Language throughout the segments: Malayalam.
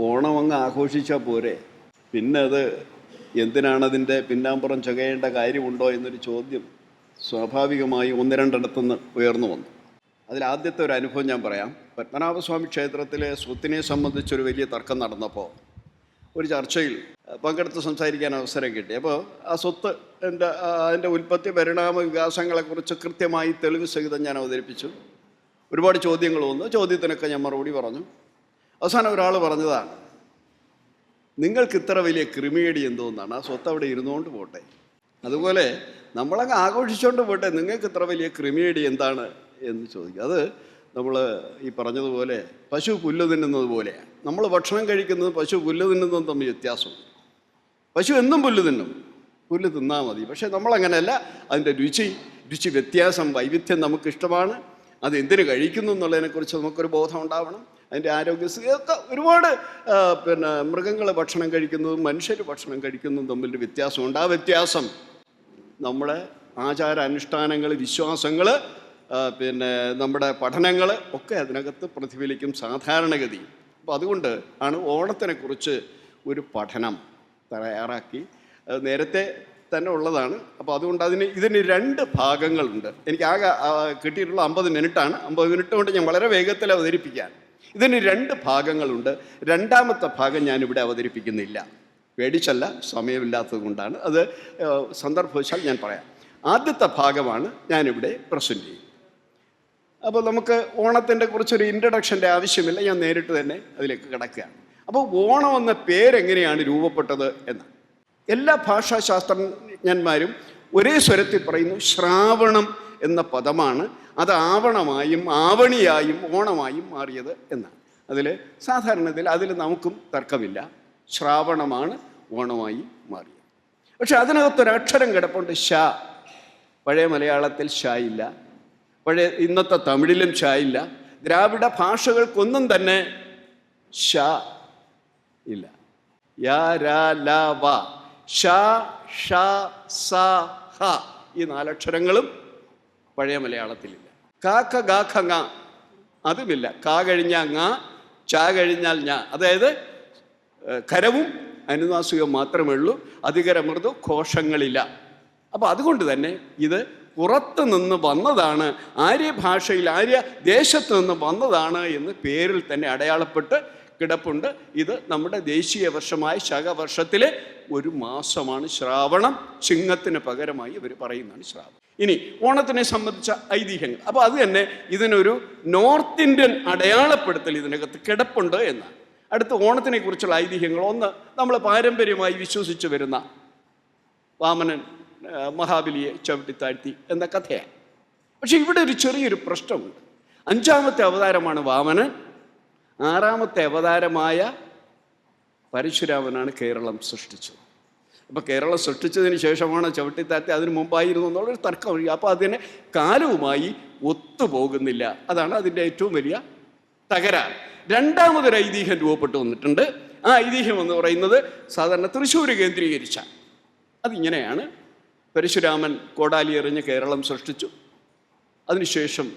ഓണം അങ്ങ് ആഘോഷിച്ചാൽ പോരെ. പിന്നെ അത് എന്തിനാണതിന്റെ പിന്നാമ്പുറം ചകയേണ്ട കാര്യമുണ്ടോ എന്നൊരു ചോദ്യം സ്വാഭാവികമായി ഒന്ന് രണ്ടിടത്തുനിന്ന് ഉയർന്നു വന്നു. അതിൽ ആദ്യത്തെ ഒരു അനുഭവം ഞാൻ പറയാം. പത്മനാഭസ്വാമി ക്ഷേത്രത്തിലെ സ്വത്തിനെ സംബന്ധിച്ചൊരു വലിയ തർക്കം നടന്നപ്പോൾ ഒരു ചർച്ചയിൽ പങ്കെടുത്ത് സംസാരിക്കാൻ അവസരം കിട്ടി. അപ്പോൾ ആ സ്വത്ത് എന്റെ അതിന്റെ ഉൽപ്പത്തി പരിണാമ വികാസങ്ങളെക്കുറിച്ച് കൃത്യമായി തെളിവ് സഹിതം ഞാൻ അവതരിപ്പിച്ചു. ഒരുപാട് ചോദ്യങ്ങൾ വന്നു. ചോദ്യത്തിനൊക്കെ ഞാൻ മറുപടി പറഞ്ഞു. അവസാനം ഒരാൾ പറഞ്ഞതാണ് നിങ്ങൾക്ക് ഇത്ര വലിയ ക്രിമിയടി എന്തോന്നാണ്? ആ സ്വത്ത് അവിടെ ഇരുന്നുകൊണ്ട് പോട്ടെ. അതുപോലെ നമ്മളങ്ങ് ആഘോഷിച്ചുകൊണ്ട് പോട്ടെ നിങ്ങൾക്ക് ഇത്ര വലിയ ക്രിമിയടി എന്താണ്? എന്ന് ചോദിക്കും. അത് നമ്മൾ ഈ പറഞ്ഞതുപോലെ പശു പുല്ല് തിന്നുന്നത് പോലെയാണ് നമ്മൾ ഭക്ഷണം കഴിക്കുന്നത് പശു പുല്ല് തിന്നുന്നതും തമ്മിൽ വ്യത്യാസം പശു എന്നും പുല്ല് തിന്നും. പുല്ല് തിന്നാൽ മതി. പക്ഷേ നമ്മളങ്ങനെയല്ല. അതിന്റെ രുചി രുചി വ്യത്യാസം വൈവിധ്യം നമുക്കിഷ്ടമാണ്. അത് എന്തിനു കഴിക്കുന്നു എന്നുള്ളതിനെക്കുറിച്ച് നമുക്കൊരു ബോധം ഉണ്ടാവണം. അതിന്റെ ആരോഗ്യസ്ഥിതിയൊക്കെ ഒരുപാട് പിന്നെ മൃഗങ്ങൾ ഭക്ഷണം കഴിക്കുന്നതും മനുഷ്യർ ഭക്ഷണം കഴിക്കുന്നതും തമ്മിൽ വ്യത്യാസമുണ്ട്. ആ വ്യത്യാസം നമ്മുടെ ആചാര അനുഷ്ഠാനങ്ങൾ വിശ്വാസങ്ങൾ പിന്നെ നമ്മുടെ പഠനങ്ങൾ ഒക്കെ അതിനകത്ത് പ്രതിഫലിക്കും സാധാരണഗതി. അപ്പോൾ അതുകൊണ്ട് ആണ് ഓണത്തിനെക്കുറിച്ച് ഒരു പഠനം തയ്യാറാക്കി. നേരത്തെ തന്നെ ഉള്ളതാണ്. അപ്പോൾ അതുകൊണ്ട് അതിന് ഇതിന് രണ്ട് ഭാഗങ്ങളുണ്ട്. എനിക്ക് ആകെ കിട്ടിയിട്ടുള്ള അമ്പത് മിനിറ്റാണ്. അമ്പത് മിനിറ്റ് കൊണ്ട് ഞാൻ വളരെ വേഗത്തിൽ അവതരിപ്പിക്കാൻ ഇതിന് രണ്ട് ഭാഗങ്ങളുണ്ട്. രണ്ടാമത്തെ ഭാഗം ഞാനിവിടെ അവതരിപ്പിക്കുന്നില്ല. പേടിച്ചല്ല സമയമില്ലാത്തത് കൊണ്ടാണ്. അത് സന്ദർഭവശാൽ ഞാൻ പറയാം. ആദ്യത്തെ ഭാഗമാണ് ഞാനിവിടെ പ്രസന്റ് ചെയ്യും. അപ്പോൾ നമുക്ക് ഓണത്തിന്റെ കുറിച്ചൊരു ഇൻട്രഡക്ഷന്റെ ആവശ്യമില്ല. ഞാൻ നേരിട്ട് തന്നെ അതിലേക്ക് കിടക്കുകയാണ്. അപ്പോൾ ഓണം എന്ന പേരെങ്ങനെയാണ് രൂപപ്പെട്ടത് എന്ന്. എല്ലാ ഭാഷാശാസ്ത്രജ്ഞന്മാരും ഒരേ സ്വരത്തിൽ പറയുന്നു ശ്രാവണം എന്ന പദമാണ് അത് ആവണമായും ആവണിയായും ഓണമായും മാറിയത് എന്നാണ്. അതിൽ സാധാരണത്തിൽ അതിൽ നമുക്കും തർക്കമില്ല. ശ്രാവണമാണ് ഓണമായി മാറിയത്. പക്ഷെ അതിനകത്തൊരു അക്ഷരം കിടപ്പുണ്ട് ഷ പഴയ മലയാളത്തിൽ ഷ ഇല്ല. പഴയ ഇന്നത്തെ തമിഴിലും ഷ ഇല്ല. ദ്രാവിഡ ഭാഷകൾക്കൊന്നും തന്നെ ഷ ഇല്ല. യാ ല വ. ഷ സ ഈ നാലക്ഷരങ്ങളും പഴയ മലയാളത്തിലില്ല. കാക്ക ഗാഖ ങ. അതുമില്ല. കാ കഴിഞ്ഞാൽ ങ ച കഴിഞ്ഞാൽ ഞ. അതായത് കരവും അനുനാസികവും മാത്രമേ ഉള്ളൂ അധികരമൃതു ഘോഷങ്ങളില്ല അപ്പോൾ അതുകൊണ്ട് തന്നെ ഇത് പുറത്ത് നിന്ന് വന്നതാണ് ആര്യ ഭാഷയിൽ ആര്യ ദേശത്ത് നിന്ന് വന്നതാണ് എന്ന് പേരിൽ തന്നെ അടയാളപ്പെട്ട് കിടപ്പുണ്ട്. ഇത് നമ്മുടെ ദേശീയ വർഷമായ ശകവർഷത്തിലെ ഒരു മാസമാണ് ശ്രാവണം. ചിങ്ങത്തിന് പകരമായി ഇവർ പറയുന്നതാണ് ശ്രാവണം. ഇനി ഓണത്തിനെ സംബന്ധിച്ച ഐതിഹ്യങ്ങൾ. അപ്പോൾ അത് തന്നെ ഇതിനൊരു നോർത്ത് ഇന്ത്യൻ അടയാളപ്പെടുത്തൽ ഇതിനകത്ത് കിടപ്പുണ്ട് എന്നാണ്. അടുത്ത ഓണത്തിനെ കുറിച്ചുള്ള ഐതിഹ്യങ്ങൾ ഒന്ന് നമ്മൾ പാരമ്പര്യമായി വിശ്വസിച്ചു വരുന്ന വാമനൻ മഹാബലിയെ ചവിട്ടിത്താഴ്ത്തി എന്ന കഥയാണ്. പക്ഷെ ഇവിടെ ഒരു ചെറിയൊരു പ്രശ്നമുണ്ട്. അഞ്ചാമത്തെ അവതാരമാണ് വാമനൻ. ആറാമത്തെ അവതാരമായ പരശുരാമനാണ് കേരളം സൃഷ്ടിച്ചത്. അപ്പോൾ കേരളം സൃഷ്ടിച്ചതിന് ശേഷമാണ് ചവിട്ടിത്താത്തി അതിന് മുമ്പായിരുന്നു എന്നുള്ളൊരു തർക്കം അപ്പോൾ അതിന് കാലവുമായി ഒത്തുപോകുന്നില്ല. അതാണ് അതിന്റെ ഏറ്റവും വലിയ തകരാറ്. രണ്ടാമതൊരു ഐതിഹ്യം രൂപപ്പെട്ടു വന്നിട്ടുണ്ട്. ആ ഐതിഹ്യം എന്ന് പറയുന്നത് സാധാരണ തൃശ്ശൂർ കേന്ദ്രീകരിച്ച. അതിങ്ങനെയാണ് പരശുരാമൻ കോടാലി എറിഞ്ഞ് കേരളം സൃഷ്ടിച്ചു. അതിനുശേഷം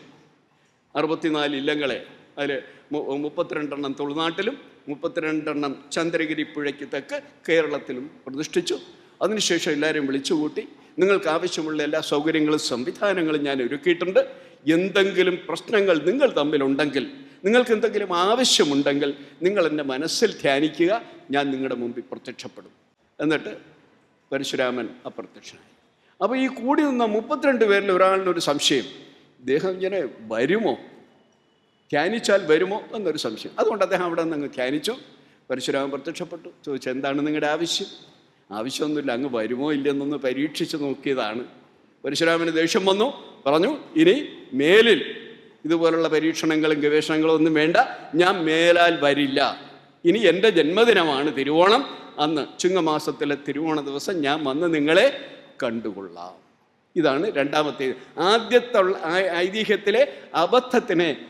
അറുപത്തിനാല് ഇല്ലങ്ങളെ അതിൽ മുപ്പത്തിരണ്ടെണ്ണം തുളുനാട്ടിലും മുപ്പത്തിരണ്ടെണ്ണം ചന്ദ്രഗിരി പുഴയ്ക്ക് തെക്ക് കേരളത്തിലും പ്രതിഷ്ഠിച്ചു. അതിനുശേഷം എല്ലാവരും വിളിച്ചുകൂട്ടി നിങ്ങൾക്ക് ആവശ്യമുള്ള എല്ലാ സൗകര്യങ്ങളും സംവിധാനങ്ങളും ഞാൻ ഒരുക്കിയിട്ടുണ്ട്. എന്തെങ്കിലും പ്രശ്നങ്ങൾ നിങ്ങൾ തമ്മിലുണ്ടെങ്കിൽ നിങ്ങൾക്ക് എന്തെങ്കിലും ആവശ്യമുണ്ടെങ്കിൽ നിങ്ങൾ എന്റെ മനസ്സിൽ ധ്യാനിക്കുക. ഞാൻ നിങ്ങളുടെ മുമ്പിൽ പ്രത്യക്ഷപ്പെടും. എന്നിട്ട് പരശുരാമൻ അപ്രത്യക്ഷനായി. അപ്പോൾ ഈ കൂടി നിന്ന മുപ്പത്തിരണ്ട് പേരിൽ ഒരാളിനൊരു സംശയം. ഇദ്ദേഹം ഇങ്ങനെ വരുമോ? ധ്യാനിച്ചാൽ വരുമോ എന്നൊരു സംശയം. അതുകൊണ്ട് അദ്ദേഹം അവിടെ നിന്ന് അങ്ങ് ധ്യാനിച്ചു. പരശുരാമൻ പ്രത്യക്ഷപ്പെട്ടു. ചോദിച്ചു എന്താണ് നിങ്ങളുടെ ആവശ്യം? ആവശ്യമൊന്നുമില്ല അങ്ങ് വരുമോ ഇല്ലെന്നൊന്ന് പരീക്ഷിച്ച് നോക്കിയതാണ്. പരശുരാമന് ദേഷ്യം വന്നു. പറഞ്ഞു ഇനി മേലിൽ ഇതുപോലുള്ള പരീക്ഷണങ്ങളും ഗവേഷണങ്ങളും ഒന്നും വേണ്ട. ഞാൻ മേലാൽ വരില്ല. ഇനി എന്റെ ജന്മദിനമാണ് തിരുവോണം അന്ന്. ചിങ്ങമാസത്തിലെ തിരുവോണ ദിവസം ഞാൻ വന്ന് നിങ്ങളെ കണ്ടുകൊള്ളാം. ഇതാണ് രണ്ടാമത്തേത് ആദ്യത്തെ ഐതിഹ്യത്തിലെ അബദ്ധത്തിനെ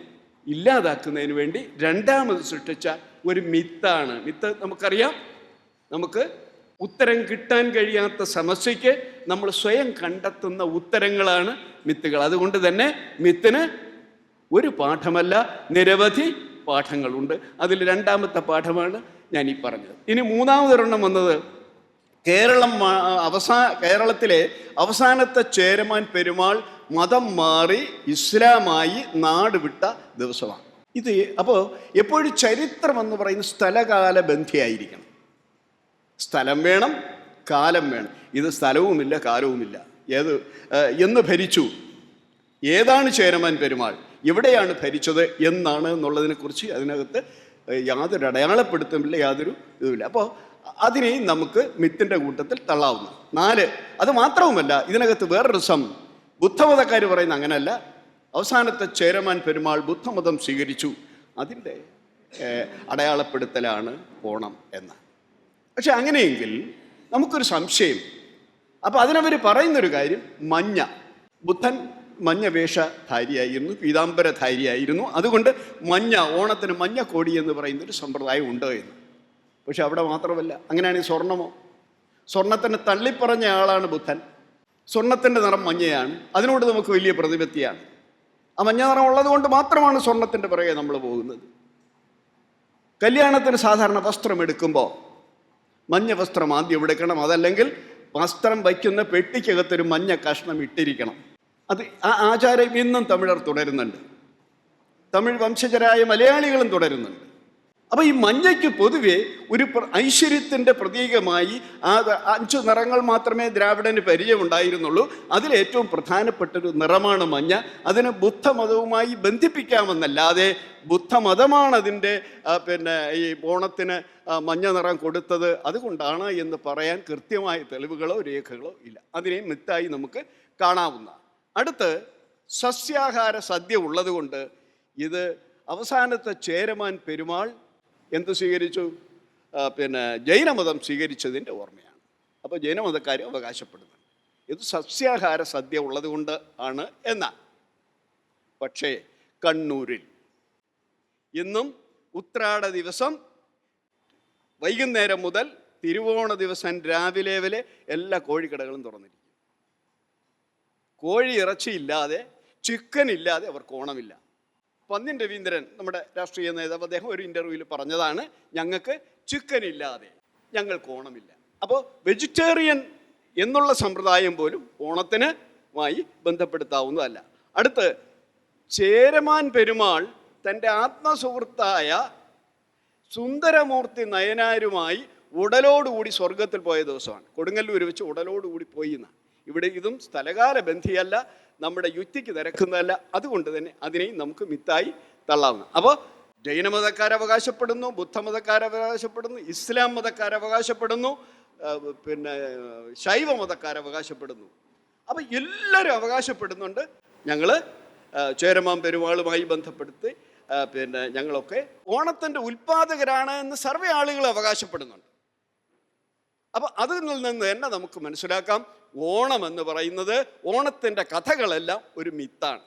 ഇല്ലാതാക്കുന്നതിന് വേണ്ടി രണ്ടാമത് സൃഷ്ടിച്ച ഒരു മിത്താണ്. മിത്ത് നമുക്കറിയാം. നമുക്ക് ഉത്തരം കിട്ടാൻ കഴിയാത്ത സമസ്യയ്ക്ക് നമ്മൾ സ്വയം കണ്ടെത്തുന്ന ഉത്തരങ്ങളാണ് മിത്തുകൾ. അതുകൊണ്ട് തന്നെ മിത്തിന് ഒരു പാഠമല്ല നിരവധി പാഠങ്ങളുണ്ട്. അതിൽ രണ്ടാമത്തെ പാഠമാണ് ഞാൻ ഈ പറഞ്ഞത്. ഇനി മൂന്നാമതൊരെണ്ണം വന്നത് കേരളം അവസാ കേരളത്തിലെ അവസാനത്തെ ചേരമാൻ പെരുമാൾ മതം മാറി ഇസ്ലാമായി നാട് വിട്ട ദിവസമാണ്. ഇത് അപ്പോൾ എപ്പോഴും ചരിത്രം എന്ന് പറയുന്ന സ്ഥലകാല ബന്ധിയായിരിക്കണം. സ്ഥലം വേണം കാലം വേണം. ഇത് സ്ഥലവുമില്ല കാലവുമില്ല. ഏത് എന്ന് ഭരിച്ചു. ഏതാണ് ചേരമാൻ പെരുമാൾ? എവിടെയാണ് ഭരിച്ചത് എന്നാണ് എന്നുള്ളതിനെക്കുറിച്ച് അതിനകത്ത് യാതൊരു അടയാളപ്പെടുത്തുമില്ല യാതൊരു ഇതുമില്ല. അപ്പോൾ അതിനെയും നമുക്ക് മിത്തിന്റെ കൂട്ടത്തിൽ തള്ളാവുന്നു നാല് അത് മാത്രവുമല്ല ഇതിനകത്ത് വേറൊരു സം ബുദ്ധമതക്കാർ പറയുന്ന അങ്ങനെയല്ല അവസാനത്തെ ചേരമാൻ പെരുമാൾ ബുദ്ധമതം സ്വീകരിച്ചു. അതിന്റെ അടയാളപ്പെടുത്തലാണ് ഓണം എന്ന്. പക്ഷെ അങ്ങനെയെങ്കിൽ നമുക്കൊരു സംശയം. അപ്പോൾ അതിനവർ പറയുന്നൊരു കാര്യം മഞ്ഞ. ബുദ്ധൻ മഞ്ഞ വേഷധാരിയായിരുന്നു പീതാംബരധാരിയായിരുന്നു. അതുകൊണ്ട് മഞ്ഞ ഓണത്തിന് മഞ്ഞ കോടി എന്ന് പറയുന്നൊരു സമ്പ്രദായം ഉണ്ട് എന്ന്. പക്ഷെ അവിടെ മാത്രമല്ല അങ്ങനെയാണെങ്കിൽ സ്വർണമോ? സ്വർണത്തിന് തള്ളിപ്പറഞ്ഞ ആളാണ് ബുദ്ധൻ. സ്വർണത്തിന്റെ നിറം മഞ്ഞയാണ്. അതിനോട് നമുക്ക് വലിയ പ്രതിപത്തിയാണ്. ആ മഞ്ഞ നിറം ഉള്ളത് കൊണ്ട് മാത്രമാണ് സ്വർണത്തിന്റെ പിറകെ നമ്മൾ പോകുന്നത്. കല്യാണത്തിന് സാധാരണ വസ്ത്രം എടുക്കുമ്പോൾ മഞ്ഞ വസ്ത്രം ആദ്യം എടുക്കണം അതല്ലെങ്കിൽ വസ്ത്രം വയ്ക്കുന്ന പെട്ടിക്കകത്തൊരു മഞ്ഞ കഷ്ണം ഇട്ടിരിക്കണം. അത് ആ ആചാരം ഇന്നും തമിഴർ തുടരുന്നുണ്ട്. തമിഴ് വംശജരായ മലയാളികളും തുടരുന്നുണ്ട്. അപ്പോൾ ഈ മഞ്ഞയ്ക്ക് പൊതുവെ ഒരു ഐശ്വര്യത്തിന്റെ പ്രതീകമായി ആ അഞ്ച് നിറങ്ങൾ മാത്രമേ ദ്രാവിഡന് പരിചയമുണ്ടായിരുന്നുള്ളൂ. അതിലേറ്റവും പ്രധാനപ്പെട്ടൊരു നിറമാണ് മഞ്ഞ. അതിന് ബുദ്ധമതവുമായി ബന്ധിപ്പിക്കാമെന്നല്ലാതെ ബുദ്ധമതമാണ് അതിന്റെ പിന്നെ ഈ ഓണത്തിന് മഞ്ഞ നിറം കൊടുത്തത് അതുകൊണ്ടാണ് എന്ന് പറയാൻ കൃത്യമായ തെളിവുകളോ രേഖകളോ ഇല്ല. അതിനെ മിത്തായി നമുക്ക് കാണാവുന്ന അടുത്ത് സസ്യാഹാര സദ്യ ഉള്ളതുകൊണ്ട് ഇത് അവസാനത്തെ ചേരമാൻ പെരുമാൾ എന്ത് സ്വീകരിച്ചു? പിന്നെ ജൈനമതം സ്വീകരിച്ചതിന്റെ ഓർമ്മയാണ്. അപ്പോൾ ജൈനമതക്കാർ അവകാശപ്പെടുന്നു. ഇത് സസ്യാഹാര സദ്യ ഉള്ളതുകൊണ്ട് ആണ് എന്നാൽ പക്ഷേ കണ്ണൂരിൽ ഇന്നും ഉത്രാട ദിവസം വൈകുന്നേരം മുതൽ തിരുവോണ ദിവസം രാവിലെ വരെ എല്ലാ കോഴിക്കടകളും തുറന്നിരിക്കും കോഴി ഇറച്ചിയില്ലാതെ ചിക്കൻ ഇല്ലാതെ അവർക്ക് ഓണമില്ല. പന്നിൻ രവീന്ദ്രൻ നമ്മുടെ രാഷ്ട്രീയ നേതാവ് അദ്ദേഹം ഒരു ഇന്റർവ്യൂവിൽ പറഞ്ഞതാണ് ഞങ്ങൾക്ക് ചിക്കൻ ഇല്ലാതെ ഞങ്ങൾക്ക് ഓണമില്ല. അപ്പോൾ വെജിറ്റേറിയൻ എന്നുള്ള സമ്പ്രദായം പോലും ഓണത്തിന് മായി ബന്ധപ്പെടുത്താവുന്നതല്ല. അടുത്ത് ചേരമാൻ പെരുമാൾ തന്റെ ആത്മസുഹൃത്തായ സുന്ദരമൂർത്തി നയനാരുമായി ഉടലോടുകൂടി സ്വർഗത്തിൽ പോയ ദിവസമാണ്. കൊടുങ്ങല്ലൂർ വെച്ച് ഉടലോടുകൂടി പോയി എന്നാണ്. ഇവിടെ ഇതും സ്ഥലകാല ബന്ധിയല്ല. നമ്മുടെ യുക്തിക്ക് നിരക്കുന്നതല്ല. അതുകൊണ്ട് തന്നെ അതിനെയും നമുക്ക് മിത്തായി തള്ളാവുന്നു. അപ്പോൾ ജൈനമതക്കാർ അവകാശപ്പെടുന്നു ബുദ്ധമതക്കാർ അവകാശപ്പെടുന്നു ഇസ്ലാം മതക്കാർ അവകാശപ്പെടുന്നു പിന്നെ ശൈവ മതക്കാർ അവകാശപ്പെടുന്നു. അപ്പം എല്ലാവരും അവകാശപ്പെടുന്നുണ്ട്. ഞങ്ങൾ ചേരമാൻ പെരുമാളുമായി ബന്ധപ്പെടുത്തി പിന്നെ ഞങ്ങളൊക്കെ ഓണത്തിന്റെ ഉൽപ്പാദകരാണ് എന്ന് സർവ ആളുകൾ അവകാശപ്പെടുന്നുണ്ട്. അപ്പോൾ അതിൽ നിന്ന് തന്നെ നമുക്ക് മനസ്സിലാക്കാം. ഓണം എന്ന് പറയുന്നത് ഓണത്തിന്റെ കഥകളെല്ലാം ഒരു മിത്താണ്.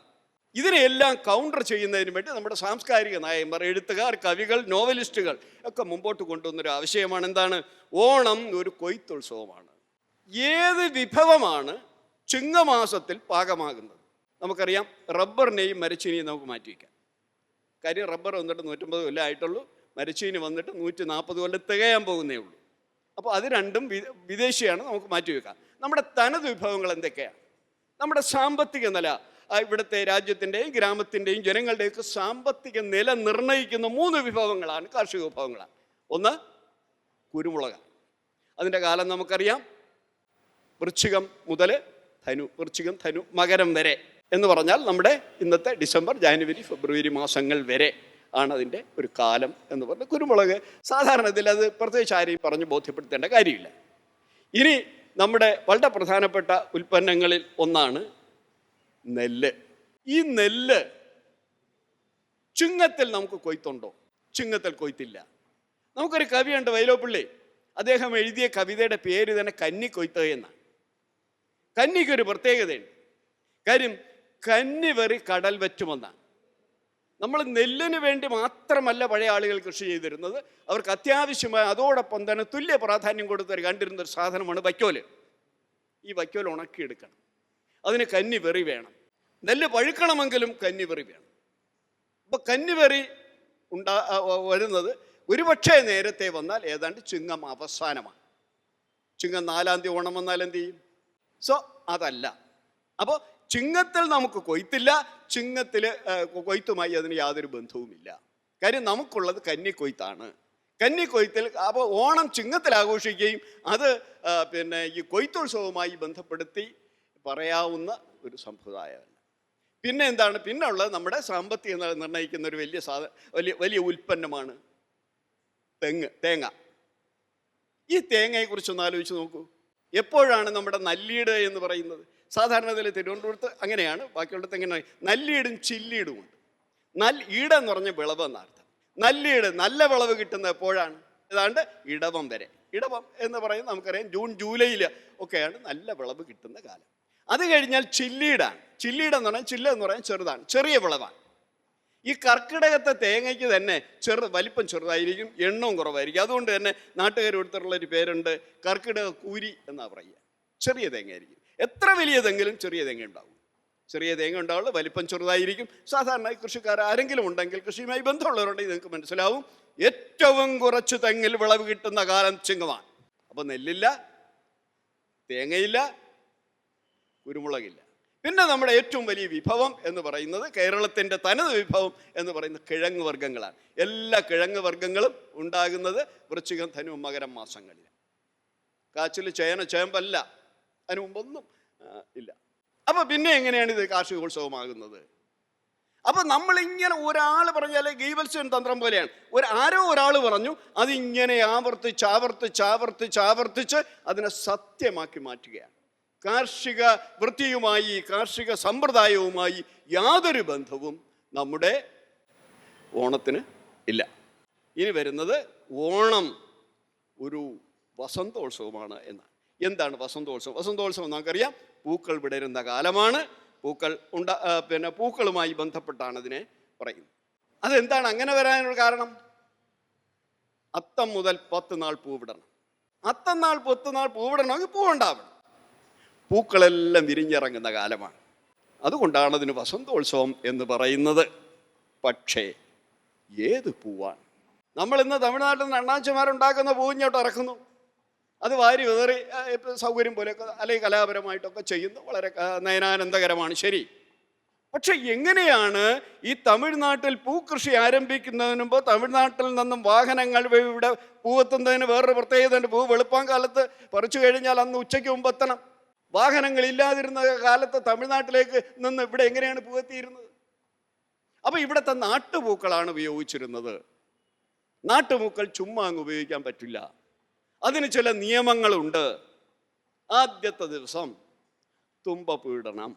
ഇതിനെയെല്ലാം കൗണ്ടർ ചെയ്യുന്നതിന് വേണ്ടി നമ്മുടെ സാംസ്കാരിക നയന്മാർ എഴുത്തുകാർ കവികൾ നോവലിസ്റ്റുകൾ ഒക്കെ മുമ്പോട്ട് കൊണ്ടുവന്നൊരു ആശയമാണ് എന്താണ്? ഓണം ഒരു കൊയ്ത്തുത്സവമാണ്. ഏത് വിഭവമാണ് ചിങ്ങമാസത്തിൽ പാകമാകുന്നത്? നമുക്കറിയാം റബ്ബറിനെയും മരച്ചീനിയും നമുക്ക് മാറ്റി വയ്ക്കാം കാര്യം റബ്ബർ വന്നിട്ട് നൂറ്റമ്പത് കൊല്ലം ആയിട്ടുള്ളൂ. മരച്ചീനി വന്നിട്ട് നൂറ്റി നാൽപ്പത് കൊല്ലം തികയാൻ പോകുന്നേ ഉള്ളൂ. അപ്പോൾ അത് രണ്ടും വിദേശിയാണ് നമുക്ക് മാറ്റി വെക്കാം നമ്മുടെ തനത് വിഭവങ്ങൾ എന്തൊക്കെയാണ് നമ്മുടെ സാമ്പത്തിക നില ഇവിടുത്തെ രാജ്യത്തിന്റെയും ഗ്രാമത്തിന്റെയും ജനങ്ങളുടെയൊക്കെ സാമ്പത്തിക നില നിർണയിക്കുന്ന മൂന്ന് വിഭവങ്ങളാണ് കാർഷിക വിഭവങ്ങളാണ്. ഒന്ന് കുരുമുളക്. അതിന്റെ കാലം നമുക്കറിയാം. വൃശ്ചികം മുതൽ ധനു വൃശ്ചികം ധനു മകരം വരെ എന്ന് പറഞ്ഞാൽ നമ്മുടെ ഇന്നത്തെ ഡിസംബർ ജാനുവരി ഫെബ്രുവരി മാസങ്ങൾ വരെ ആണ് അതിന്റെ ഒരു കാലം എന്ന് പറഞ്ഞാൽ കുരുമുളക്. സാധാരണ ഇതിൽ അത് പ്രത്യേകിച്ച് ആരെയും പറഞ്ഞ് ബോധ്യപ്പെടുത്തേണ്ട കാര്യമില്ല. ഇനി നമ്മുടെ വളരെ പ്രധാനപ്പെട്ട ഉൽപ്പന്നങ്ങളിൽ ഒന്നാണ് നെല്ല്. ഈ നെല്ല് ചുങ്ങത്തിൽ നമുക്ക് കൊയ്ത്തുണ്ടോ? ചുങ്ങത്തിൽ കൊയ്ത്തില്ല. നമുക്കൊരു കവിയുണ്ട് വൈലോപ്പിള്ളി. അദ്ദേഹം എഴുതിയ കവിതയുടെ പേര് തന്നെ കന്നി കൊയ്ത്ത് എന്നാണ്. കന്നിക്കൊരു പ്രത്യേകതയുണ്ട്. കാര്യം കന്നി വെറി കടൽ വറ്റുമെന്നാണ്. നമ്മൾ നെല്ലിന് വേണ്ടി മാത്രമല്ല പഴയ ആളുകൾ കൃഷി ചെയ്തിരുന്നത്. അവർക്ക് അത്യാവശ്യമായ അതോടൊപ്പം തന്നെ തുല്യ പ്രാധാന്യം കൊടുത്ത് കണ്ടിരുന്ന ഒരു സാധനമാണ് വൈക്കോൽ ഈ വൈക്കോൽ ഉണക്കിയെടുക്കണം. അതിന് കന്നി വെറി വേണം. നെല്ല് പഴുക്കണമെങ്കിലും കന്നി വെറി വേണം അപ്പോൾ കന്നി വെറി ഉണ്ടാ വരുന്നത് ഒരുപക്ഷേ നേരത്തെ വന്നാൽ ഏതാണ്ട് ചിങ്ങം അവസാനമാണ്. ചിങ്ങം നാലാം തീയതി ഓണം വന്നാൽ എന്ത് ചെയ്യും? സോ അതല്ല. അപ്പോൾ ചിങ്ങത്തിൽ നമുക്ക് കൊയ്ത്തില്ല ചിങ്ങത്തിൽ കൊയ്ത്തുമായി അതിന് യാതൊരു ബന്ധവുമില്ല. കാര്യം നമുക്കുള്ളത് കന്നിക്കൊയ്ത്താണ്. കന്നിക്കൊയ്ത്തിൽ അപ്പോൾ ഓണം ചിങ്ങത്തിൽ ആഘോഷിക്കുകയും അത് പിന്നെ ഈ കൊയ്ത്തുത്സവവുമായി ബന്ധപ്പെടുത്തി പറയാവുന്ന ഒരു സമ്പ്രദായമല്ല പിന്നെ എന്താണ്? പിന്നെ ഉള്ളത് നമ്മുടെ സാമ്പത്തികം നിർണയിക്കുന്ന ഒരു വലിയ സാധ വലിയ വലിയ ഉൽപ്പന്നമാണ് തെങ്ങ് തേങ്ങ. ഈ തേങ്ങയെക്കുറിച്ചൊന്ന് ആലോചിച്ച് നോക്കൂ. എപ്പോഴാണ് നമ്മുടെ നല്ലീട് എന്ന് പറയുന്നത്? സാധാരണത്തിൽ തിരുവനന്തപുരത്ത് അങ്ങനെയാണ് ബാക്കിയുള്ളത് എങ്ങനെ നല്ലീടും ചില്ലീടും ഉണ്ട്. നൽ ഈട് എന്ന് പറഞ്ഞ വിളവ് എന്നർത്ഥം നല്ലീട് നല്ല വിളവ് കിട്ടുന്ന എപ്പോഴാണ്? ഏതാണ്ട് ഇടവം വരെ. ഇടവം എന്ന് പറയുന്നത് നമുക്കറിയാം ജൂൺ ജൂലൈയിൽ ഒക്കെയാണ് നല്ല വിളവ് കിട്ടുന്ന കാലം. അത് കഴിഞ്ഞാൽ ചില്ലീടാണ് ചില്ലീട് എന്ന് പറഞ്ഞാൽ ചില്ല എന്ന് പറഞ്ഞാൽ ചെറുതാണ് ചെറിയ വിളവാണ്. ഈ കർക്കിടകത്തെ തേങ്ങയ്ക്ക് തന്നെ ചെറു വലിപ്പം ചെറുതായിരിക്കും എണ്ണവും കുറവായിരിക്കും. അതുകൊണ്ട് തന്നെ നാട്ടുകാർ കൊടുത്തിട്ടുള്ള ഒരു പേരുണ്ട് കർക്കിടക കൂരി എന്നാണ് പറയുക. ചെറിയ തേങ്ങയായിരിക്കും. എത്ര വലിയ തെങ്ങിലും ചെറിയ തേങ്ങ ഉണ്ടാവും. ചെറിയ തേങ്ങ ഉണ്ടാവുള്ളൂ വലിപ്പം ചെറുതായിരിക്കും. സാധാരണ കൃഷിക്കാർ ആരെങ്കിലും ഉണ്ടെങ്കിൽ കൃഷിയുമായി ബന്ധമുള്ളവരുണ്ടെങ്കിൽ നിങ്ങൾക്ക് മനസ്സിലാവും ഏറ്റവും കുറച്ച് തെങ്ങിൽ വിളവ് കിട്ടുന്ന കാലം ചിങ്ങമാണ്. അപ്പോൾ നെല്ലില്ല തേങ്ങയില്ല കുരുമുളകില്ല. പിന്നെ നമ്മുടെ ഏറ്റവും വലിയ വിഭവം എന്ന് പറയുന്നത് കേരളത്തിന്റെ തനത് വിഭവം എന്ന് പറയുന്ന കിഴങ്ങ് വർഗങ്ങളാണ്. എല്ലാ കിഴങ്ങ് വർഗങ്ങളും ഉണ്ടാകുന്നത് വൃശ്ചികം ധനു മകരം മാസങ്ങളിൽ കാച്ചിൽ ചേന ചേമ്പല്ല അതിന് മുമ്പൊന്നും ഇല്ല. അപ്പൊ പിന്നെ എങ്ങനെയാണ് ഇത് കാർഷികോത്സവമാകുന്നത്? അപ്പൊ നമ്മളിങ്ങനെ ഒരാൾ പറഞ്ഞാൽ ഗീവത്സ്യൻ തന്ത്രം പോലെയാണ്. ഒരു ആരോ ഒരാൾ പറഞ്ഞു അതിങ്ങനെ ആവർത്തിച്ച് ആവർത്തിച്ച് ആവർത്തിച്ച് ആവർത്തിച്ച് അതിനെ സത്യമാക്കി മാറ്റുകയാണ്. കാർഷിക വൃത്തിയുമായി കാർഷിക സമ്പ്രദായവുമായി യാതൊരു ബന്ധവും നമ്മുടെ ഓണത്തിന് ഇല്ല. ഇനി വരുന്നത് ഓണം ഒരു വസന്തോത്സവമാണ് എന്നാണ്. എന്താണ് വസന്തോത്സവം? വസന്തോത്സവം നമുക്കറിയാം പൂക്കൾ വിടരുന്ന കാലമാണ്. പൂക്കൾ ഉണ്ട പിന്നെ പൂക്കളുമായി ബന്ധപ്പെട്ടാണ് അതിനെ പറയുന്നത്. അതെന്താണ്? അങ്ങനെ വരാനുള്ള കാരണം? അത്തം മുതൽ പത്ത് നാൾ പൂവിടണം അത്തം നാൾ പത്ത് നാൾ പൂവിടണമെങ്കിൽ പൂവുണ്ടാവണം പൂക്കളെല്ലാം വിരിഞ്ഞിറങ്ങുന്ന കാലമാണ്. അതുകൊണ്ടാണ് അതിന് വസന്തോത്സവം എന്ന് പറയുന്നത്. പക്ഷേ ഏത് പൂവാണ്? നമ്മൾ ഇന്ന് തമിഴ്നാട്ടിൽ നിന്ന് അണ്ണാച്ചിമാരുണ്ടാക്കുന്ന പൂവിഞ്ഞോട്ട് ഇറക്കുന്നു. അത് വാരി വിതറി സൗകര്യം പോലെയൊക്കെ അല്ലെങ്കിൽ കലാപരമായിട്ടൊക്കെ ചെയ്യുന്നു വളരെ നയനാനന്ദകരമാണ്. ശരി. പക്ഷെ എങ്ങനെയാണ് ഈ തമിഴ്നാട്ടിൽ പൂക്കൃഷി ആരംഭിക്കുന്നതിന് മുമ്പ് തമിഴ്നാട്ടിൽ നിന്നും വാഹനങ്ങൾ ഇവിടെ പൂവെത്തുന്നതിന് വേറൊരു പ്രത്യേകത പൂ വെളുപ്പാൻ കാലത്ത് പറിച്ചു കഴിഞ്ഞാൽ അന്ന് ഉച്ചയ്ക്ക് മുമ്പ് എത്തണം. വാഹനങ്ങൾ ഇല്ലാതിരുന്ന കാലത്ത് തമിഴ്നാട്ടിലേക്ക് നിന്ന് ഇവിടെ എങ്ങനെയാണ് പൂവെത്തിയിരുന്നത്? അപ്പോൾ ഇവിടുത്തെ നാട്ടുപൂക്കളാണ് ഉപയോഗിച്ചിരുന്നത്. നാട്ടുപൂക്കൾ ചുമ്മാ അങ്ങ് ഉപയോഗിക്കാൻ പറ്റില്ല. അതിന് ചില നിയമങ്ങളുണ്ട്. ആദ്യത്തെ ദിവസം തുമ്പപ്പൂ ഇടണം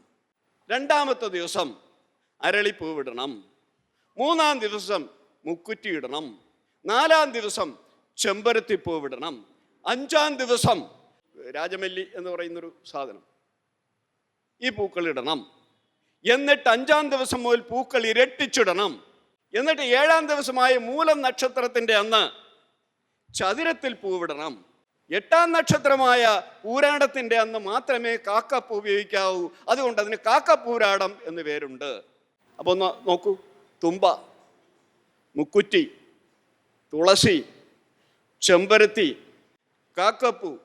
രണ്ടാമത്തെ ദിവസം അരളിപ്പൂ വിടണം. മൂന്നാം ദിവസം മുക്കുറ്റി ഇടണം. നാലാം ദിവസം ചെമ്പരത്തിപ്പൂ വിടണം. അഞ്ചാം ദിവസം രാജമല്ലി എന്ന് പറയുന്നൊരു സാധനം. ഈ പൂക്കൾ ഇടണം. എന്നിട്ട് അഞ്ചാം ദിവസം മുതൽ പൂക്കൾ ഇരട്ടിച്ചിടണം. എന്നിട്ട് ഏഴാം ദിവസമായ മൂലം നക്ഷത്രത്തിന്റെ അന്ന് ചതുരത്തിൽ പൂവിടണം. എട്ടാം നക്ഷത്രമായ പൂരാടത്തിന്റെ അന്ന് മാത്രമേ കാക്കപ്പൂ ഉപയോഗിക്കാവൂ. അതുകൊണ്ട് അതിന് കാക്കപ്പൂരാടം എന്ന് പേരുണ്ട്. അപ്പോൾ നോക്കൂ. തുമ്പ മുക്കുറ്റി തുളസി ചെമ്പരത്തി കാക്കപ്പൂ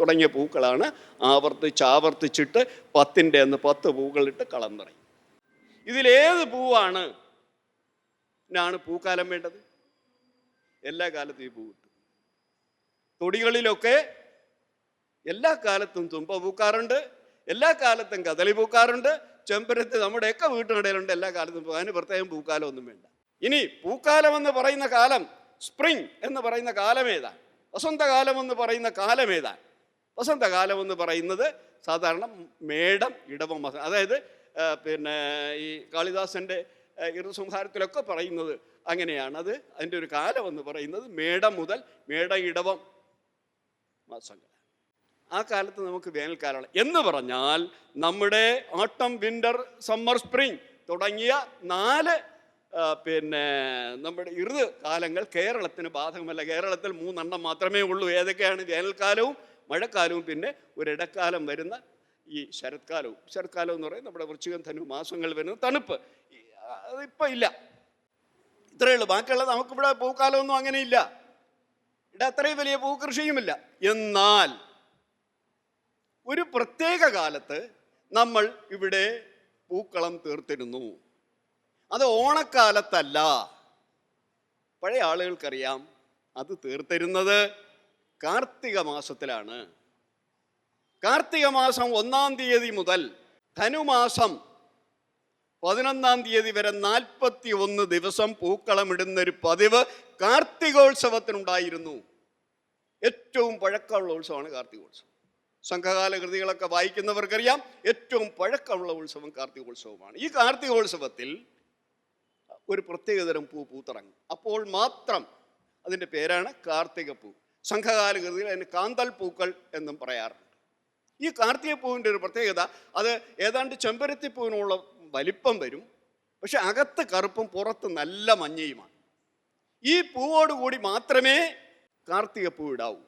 തുടങ്ങിയ പൂക്കളാണ് ആവർത്തിച്ച് ആവർത്തിച്ചിട്ട് പത്തിന്റെ അന്ന് പത്ത് പൂക്കളിട്ട് കളം നിറയും. ഇതിലേത് പൂവാണ്? ാണ് പൂക്കാലം വേണ്ടത്. എല്ലാ കാലത്തും ഈ പൂ കിട്ടും. തൊടികളിലൊക്കെ എല്ലാ കാലത്തും തുമ്പ പൂക്കാറുണ്ട് എല്ലാ കാലത്തും കദളി പൂക്കാറുണ്ട് ചെമ്പരത്ത് നമ്മുടെയൊക്കെ വീട്ടിനിടയിലുണ്ട് എല്ലാ കാലത്തും. അതിന് പ്രത്യേകം പൂക്കാലം ഒന്നും വേണ്ട. ഇനി പൂക്കാലം എന്ന് പറയുന്ന കാലം സ്പ്രിംഗ് എന്ന് പറയുന്ന കാലം ഏതാ വസന്തകാലം എന്ന് പറയുന്ന കാലം ഏതാ വസന്തകാലം എന്ന് പറയുന്നത് സാധാരണ മേടം ഇടവം അതായത് പിന്നെ ഈ കാളിദാസന്റെ ഋതുസംഹാരത്തിലൊക്കെ പറയുന്നത് അങ്ങനെയാണ്. അത് അതിന്റെ ഒരു കാലം എന്ന് പറയുന്നത് മേടം മുതൽ മേട ഇടവം. മാസങ്ങൾ ആ കാലത്ത് നമുക്ക് വേനൽക്കാലമാണ് എന്ന് പറഞ്ഞാൽ നമ്മുടെ ഓട്ടം വിന്റർ സമ്മർ സ്പ്രിംഗ് തുടങ്ങിയ നാല് പിന്നെ നമ്മുടെ ഇറുത് കാലങ്ങൾ കേരളത്തിന് ബാധകമല്ല. കേരളത്തിൽ മൂന്നെണ്ണം മാത്രമേ ഉള്ളൂ. ഏതൊക്കെയാണ്? വേനൽക്കാലവും മഴക്കാലവും പിന്നെ ഒരിടക്കാലം വരുന്ന ഈ ശരത്കാലവും. ശരത്കാലം എന്ന് പറയുന്നത് നമ്മുടെ വൃശ്ചികം ധനു മാസങ്ങൾ വരുന്ന തണുപ്പ്. അതിപ്പോൾ ഇല്ല. ഇത്രയേ ഉള്ളൂ. ബാക്കിയുള്ളത് നമുക്കിവിടെ പൂക്കാലമൊന്നും അങ്ങനെയില്ല. ഇവിടെ അത്രയും വലിയ പൂക്കൃഷിയുമില്ല എന്നാൽ ഒരു പ്രത്യേക കാലത്ത് നമ്മൾ ഇവിടെ പൂക്കളം തീർത്തിരുന്നു. അത് ഓണക്കാലത്തല്ല. പഴയ ആളുകൾക്കറിയാം അത് തീർത്തിരുന്നത് കാർത്തിക മാസത്തിലാണ്. കാർത്തിക മാസം ഒന്നാം തീയതി മുതൽ ധനുമാസം പതിനൊന്നാം തീയതി വരെ നാൽപ്പത്തി ഒന്ന് ദിവസം പൂക്കളമിടുന്നൊരു പതിവ് കാർത്തികോത്സവത്തിനുണ്ടായിരുന്നു. ഏറ്റവും പഴക്കമുള്ള ഉത്സവമാണ് കാർത്തികോത്സവം സംഘകാല കൃതികളൊക്കെ വായിക്കുന്നവർക്കറിയാം ഏറ്റവും പഴക്കമുള്ള ഉത്സവം കാർത്തികോത്സവമാണ് ഈ കാർത്തികോത്സവത്തിൽ ഒരു പ്രത്യേകതരം പൂ പൂത്തിറങ്ങും. അപ്പോൾ മാത്രം അതിന്റെ പേരാണ് കാർത്തിക പൂ. സംഘകാല കൃതികൾ അതിന് കാന്തൽ പൂക്കൾ എന്നും പറയാറുണ്ട്. ഈ കാർത്തിക പൂവിന്റെ ഒരു പ്രത്യേകത അത് ഏതാണ്ട് ചെമ്പരത്തി പൂവിനുള്ള വലിപ്പം വരും പക്ഷെ അകത്ത് കറുപ്പും പുറത്ത് നല്ല മഞ്ഞയുമാണ്. ഈ പൂവോടുകൂടി മാത്രമേ കാർത്തിക പൂ ഇടാവൂ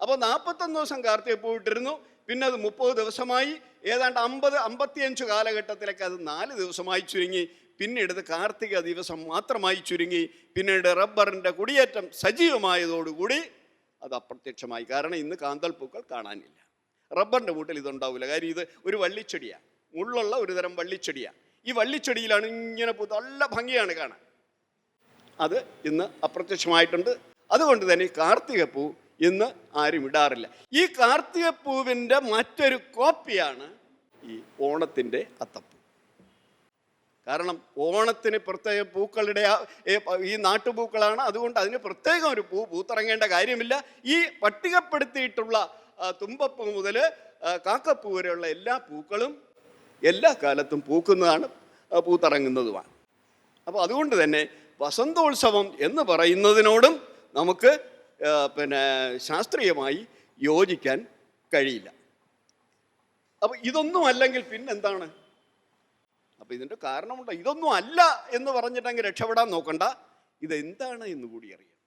അപ്പോൾ നാൽപ്പത്തൊന്ന് ദിവസം കാർത്തിക പൂ ഇട്ടിരുന്നു പിന്നെ അത് മുപ്പത് ദിവസമായി. ഏതാണ്ട് അമ്പത് അമ്പത്തിയഞ്ച് കാലഘട്ടത്തിലേക്ക് അത് നാല് ദിവസമായി ചുരുങ്ങി. പിന്നീട് കാർത്തിക ദിവസം മാത്രമായി ചുരുങ്ങി. പിന്നീട് റബ്ബറിന്റെ കുടിയേറ്റം സജീവമായതോടുകൂടി അത് അപ്രത്യക്ഷമായി. കാരണം ഇന്ന് കാന്തൽ പൂക്കൾ കാണാനില്ല. റബ്ബറിന്റെ വീട്ടിൽ ഇതുണ്ടാവില്ല. കാര്യം ഇത് ഒരു വള്ളിച്ചെടിയാണ്. മുള്ളുള്ള ഒരു തരം വള്ളിച്ചെടിയാണ്. ഈ വള്ളിച്ചെടിയിലാണ് ഇങ്ങനെ പൂ നല്ല ഭംഗിയാണ് കാണാൻ. അത് ഇന്ന് അപ്രത്യക്ഷമായിട്ടുണ്ട്. അതുകൊണ്ട് തന്നെ കാർത്തികപ്പൂ ഇന്ന് ആരും ഇടാറില്ല. ഈ കാർത്തികപ്പൂവിന്റെ മറ്റൊരു കോപ്പിയാണ് ഈ ഓണത്തിന്റെ അത്തപ്പൂ. കാരണം ഓണത്തിന് പ്രത്യേക പൂക്കളുടെ ഈ നാട്ടുപൂക്കളാണ്. അതുകൊണ്ട് അതിന് പ്രത്യേകം ഒരു പൂ പൂത്തിറങ്ങേണ്ട കാര്യമില്ല. ഈ പട്ടികപ്പെടുത്തിയിട്ടുള്ള തുമ്പപ്പൂ മുതൽ കാക്കപ്പൂ വരെയുള്ള എല്ലാ പൂക്കളും എല്ലാ കാലത്തും പൂക്കുന്നതാണ് പൂത്തിറങ്ങുന്നതുമാണ്. അപ്പോൾ അതുകൊണ്ട് തന്നെ വസന്തോത്സവം എന്ന് പറയുന്നതിനോടും നമുക്ക് പിന്നെ ശാസ്ത്രീയമായി യോജിക്കാൻ കഴിയില്ല. അപ്പോൾ ഇതൊന്നും അല്ലെങ്കിൽ പിന്നെന്താണ്? അപ്പോൾ ഇതിന്റെ കാരണമുണ്ട്. ഇതൊന്നും അല്ല എന്ന് പറഞ്ഞിട്ടെങ്കിൽ രക്ഷപ്പെടാൻ നോക്കണ്ട. ഇതെന്താണ് എന്ന് കൂടി അറിയാം